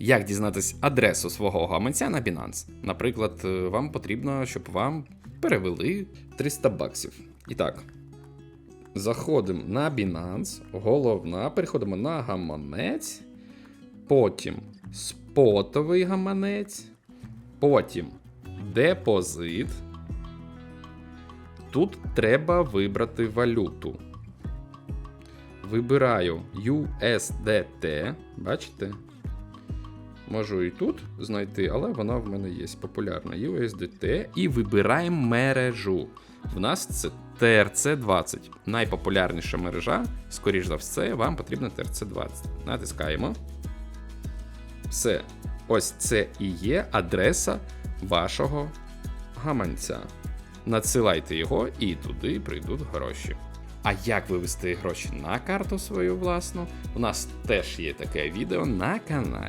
Як дізнатись адресу свого гаманця на Binance? Наприклад, е, вам потрібно, щоб вам перевели 300 баксів. І так, заходимо на Binance, головна, переходимо на гаманець, потім спотовий гаманець, потім депозит. Тут треба вибрати валюту. Вибираю USDT. Бачите? Можу і тут знайти, але вона в мене є популярна. USDT. І вибираємо мережу. В нас це TRC20. Найпопулярніша мережа. Скоріш за все, вам потрібно TRC20. Натискаємо. Все. Ось це і є адреса вашого гаманця. Надсилайте його і туди прийдуть гроші. А як вивести гроші на карту свою власну? У нас теж є таке відео на каналі.